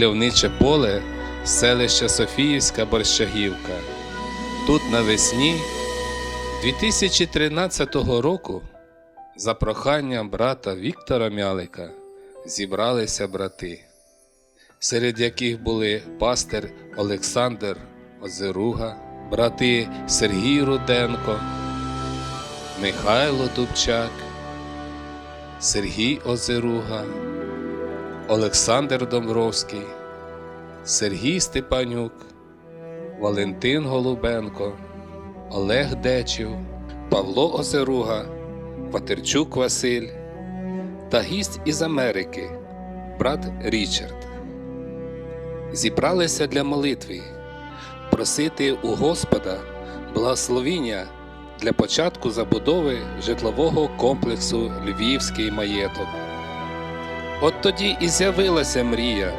мальовниче поле селище Софіївська Борщагівка. Тут навесні 2013 року за проханням брата Віктора Мялика зібралися брати, серед яких були пастир Олександр Озеруга, брати Сергій Руденко, Михайло Дубчак, Сергій Озеруга, Олександр Домбровський, Сергій Степанюк, Валентин Голубенко, Олег Дечів, Павло Озеруга, Ватерчук Василь та гість із Америки, брат Річард. Зібралися для молитви, просити у Господа благословіння для початку забудови житлового комплексу Львівський маєток. От тоді і з'явилася мрія,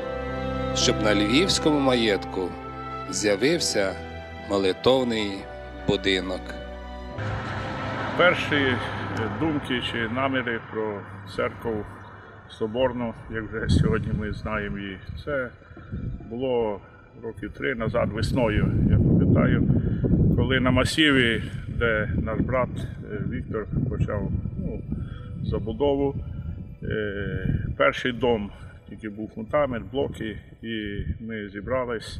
щоб на львівському маєтку з'явився молитовний будинок. Перші е, думки чи наміри про церкву Соборну, як вже сьогодні ми знаємо її, це було років три назад весною, я пам'ятаю, коли на масиві, де наш брат е, Віктор почав ну, забудову, перший дом, тільки був фундамент, блоки, і ми зібрались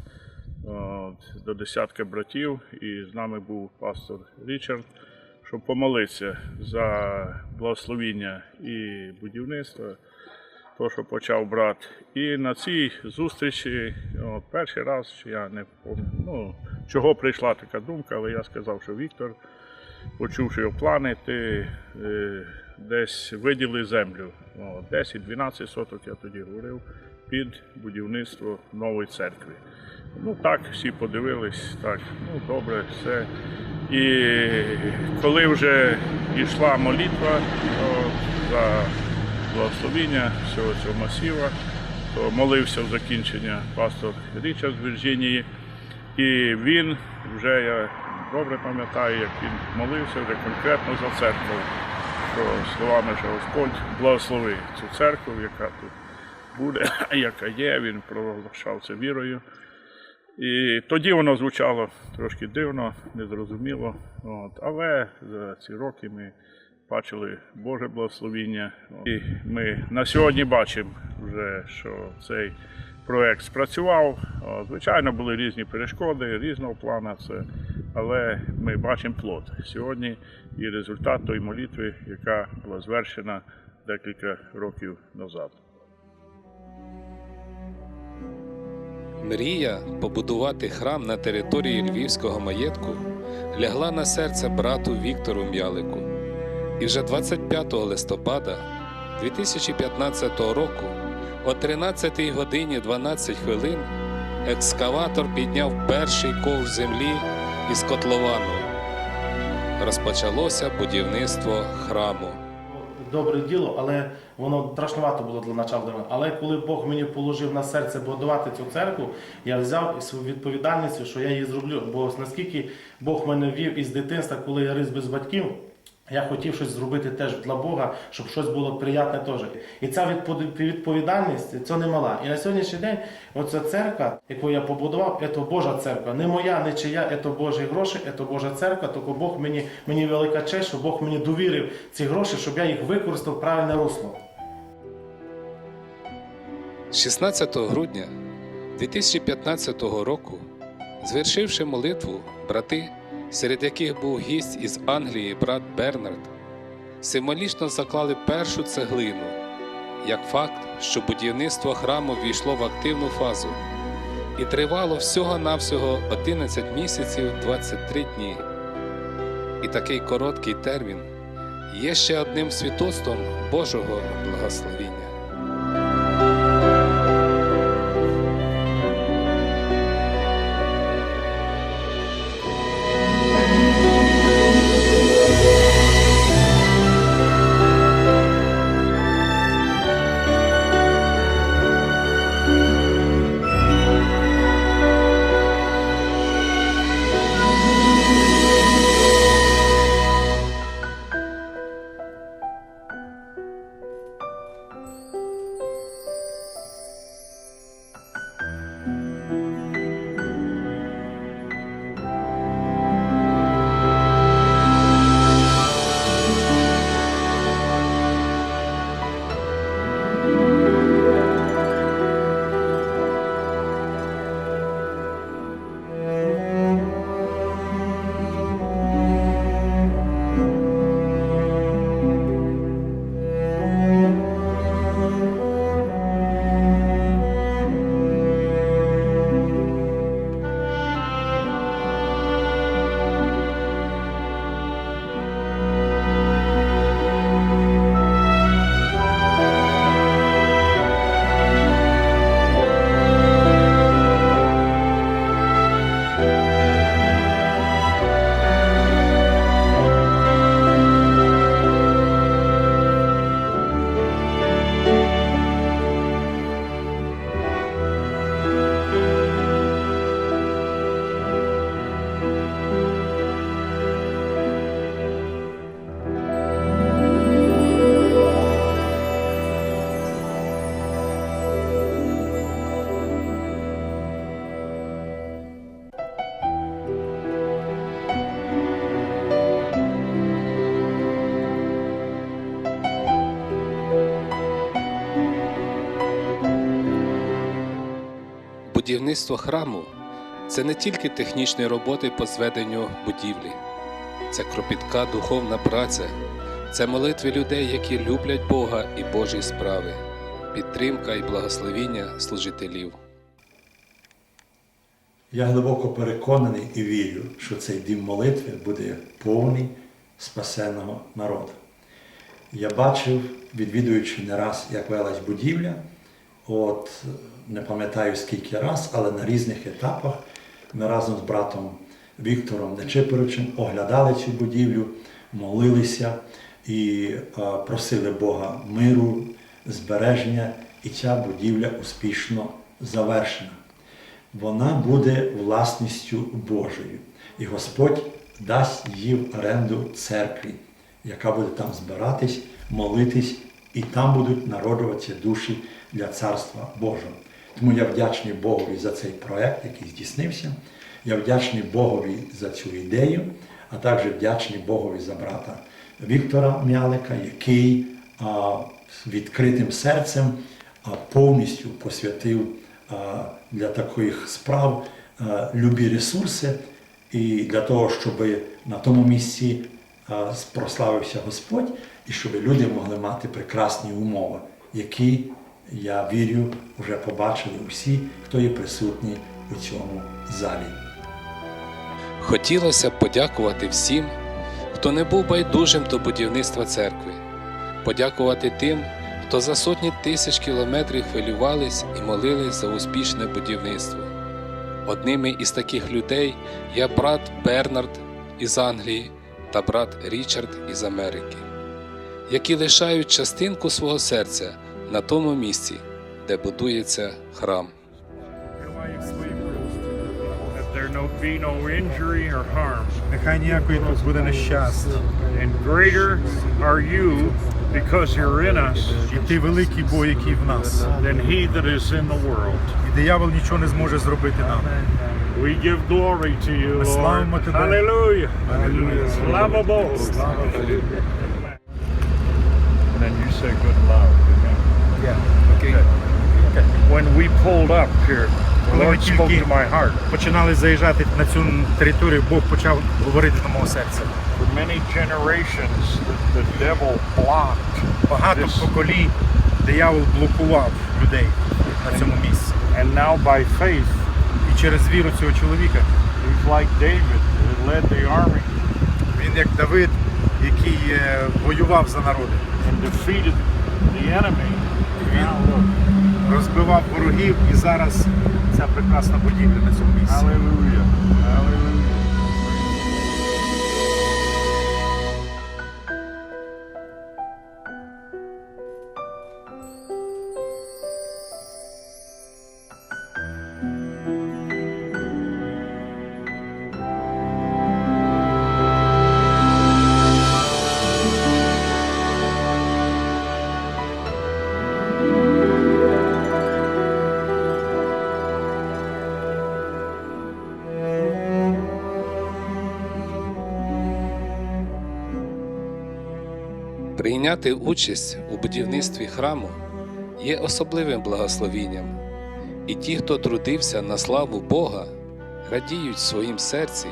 до десятка братів, і з нами був пастор Річард щоб помолитися за благословіння і будівництво, то, що почав брат. І на цій зустрічі, перший раз, я не пам'ятаю, ну, чого прийшла така думка, але я сказав, що Віктор, почувши його плани, ти е, десь виділи землю. 10-12 соток, я тоді говорив, під будівництво нової церкви. Ну так, всі подивились, так, ну добре, все. І коли вже йшла молитва о, за благословіння всього цього масива, то молився в закінчення пастор Річард з Вірджинії. І він вже я добре пам'ятаю, як він молився вже конкретно за церкву, що словами, Господь благослови цю церкву, яка тут буде, яка є, він проголошав це вірою. І тоді воно звучало трошки дивно, незрозуміло. От. Але за ці роки ми бачили Боже благословіння. І ми на сьогодні бачимо вже, що цей проект спрацював. Звичайно, були різні перешкоди, різного плану це, але ми бачимо плод сьогодні і результат тої молитви, яка була звершена декілька років назад. Мрія побудувати храм на території львівського маєтку лягла на серце брату Віктору М'ялику. І вже 25 листопада 2015 року о 13 годині 12 хвилин екскаватор підняв перший ковш землі із котловану. Розпочалося будівництво храму. добре діло, але воно страшнувато було для начала. Але коли Бог мені положив на серце будувати цю церкву, я взяв свою відповідальність, що я її зроблю. Бо наскільки Бог мене вів із дитинства, коли я ріс без батьків. Я хотів щось зробити теж для Бога, щоб щось було приятне теж. І ця відповідальність це не мала. І на сьогоднішній день оця церква, яку я побудував, це Божа церква. Не моя, не чия, це Божі гроші, це Божа церква. Тільки Бог мені, мені велика честь, що Бог мені довірив ці гроші, щоб я їх використав правильне русло. 16 грудня 2015 року, звершивши молитву, брати, серед яких був гість із Англії брат Бернард, символічно заклали першу цеглину, як факт, що будівництво храму війшло в активну фазу і тривало всього-навсього 11 місяців 23 дні. І такий короткий термін є ще одним свідоцтвом Божого благословіння. Будівництво храму це не тільки технічні роботи по зведенню будівлі, це кропітка духовна праця, це молитви людей, які люблять Бога і Божі справи, підтримка і благословіння служителів. Я глибоко переконаний і вірю, що цей дім молитви буде повний спасеного народу. Я бачив, відвідуючи не раз, як велась будівля, от не пам'ятаю скільки раз, але на різних етапах ми разом з братом Віктором Нечипоровичем оглядали цю будівлю, молилися і е, просили Бога миру, збереження, і ця будівля успішно завершена вона буде власністю Божою. І Господь дасть її в оренду церкві, яка буде там збиратись, молитись, і там будуть народжуватися душі для Царства Божого. Тому я вдячний Богові за цей проект, який здійснився. Я вдячний Богові за цю ідею, а також вдячний Богові за брата Віктора Мялика, який а, відкритим серцем а, повністю посвятив а, для таких справ а, любі ресурси і для того, щоб на тому місці а, прославився Господь і щоб люди могли мати прекрасні умови, які, я вірю, вже побачили всі, хто є присутній у цьому залі. Хотілося б подякувати всім, хто не був байдужим до будівництва церкви, подякувати тим, хто за сотні тисяч кілометрів хвилювались і молились за успішне будівництво. Одними із таких людей є брат Бернард із Англії та брат Річард із Америки, які лишають частинку свого серця на тому місці, де будується храм. Нехай ніякої тут буде нещастя. Because you're in us І ти великий Бог, який в нас. than he that is in the world. І диявол нічого не зможе зробити нам. We give glory to you, Ми Lord. славимо тебе. Hallelujah. Hallelujah. Slava Bog. And then you say good and loud. Okay. When we pulled up here, the Коли ми Lord spoke тільки to my heart. починали заїжджати на цю територію, Бог почав говорити до мого серця. For many generations, the, the devil blocked Багато this. поколінь диявол блокував людей на цьому місці. And now by faith, І через віру цього чоловіка he's like David who led the army він як Давид, який е, воював за народи. and defeated the enemy. Він розбивав ворогів і зараз ця прекрасна будівля на цьому місці. Hallelujah. Прийняти участь у будівництві храму є особливим благословінням, і ті, хто трудився на славу Бога, радіють в своїм серці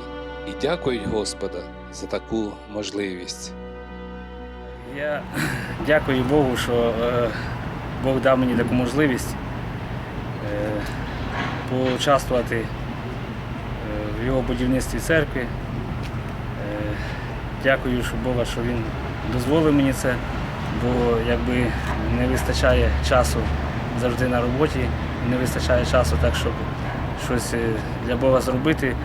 і дякують Господа за таку можливість. Я дякую Богу, що е, Бог дав мені таку можливість е, поучаствувати е, в його будівництві церкви. Дякую що Бога, що Він дозволив мені це, бо якби не вистачає часу завжди на роботі, не вистачає часу так, щоб щось е, для Бога зробити,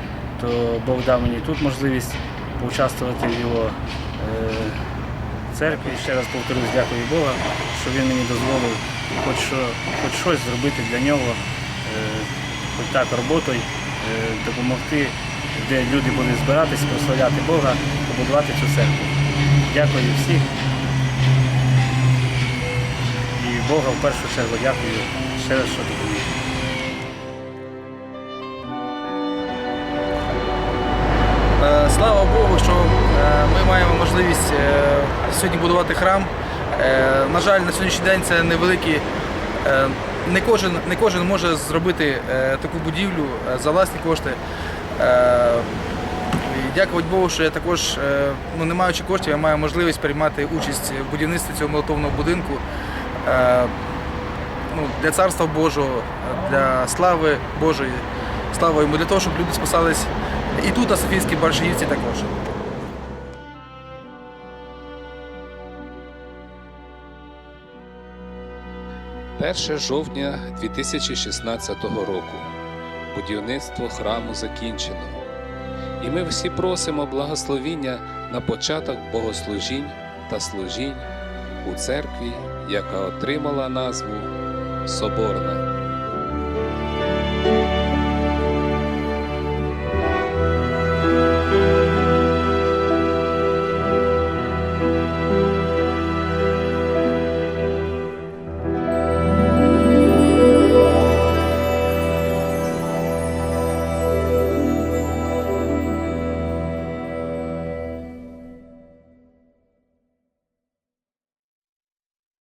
то Бог дав мені тут можливість поучаствувати в його. е, церкві. Ще раз повторюсь, дякую Бога, що він мені дозволив хоч, що, хоч щось зробити для нього, е, хоч так роботою, допомогти, де люди будуть збиратись, прославляти Бога, побудувати цю церкву. Дякую всіх. І Бога в першу чергу дякую ще раз, що допоміг. Е, Слава Богу, що е, ми маємо можливість е, сьогодні будувати храм. На жаль, на сьогоднішній день це невеликі не кожен, не кожен може зробити таку будівлю за власні кошти. Дякувати Богу, що я також, е, ну, не маючи коштів, я маю можливість приймати участь в будівництві цього молотовного будинку е, ну, для царства Божого, для слави Божої, слава йому, для того, щоб люди спасались і тут, на Софійській Баршаївці також. 1 жовтня 2016 року будівництво храму закінчено. І ми всі просимо благословіння на початок богослужінь та служінь у церкві, яка отримала назву Соборна.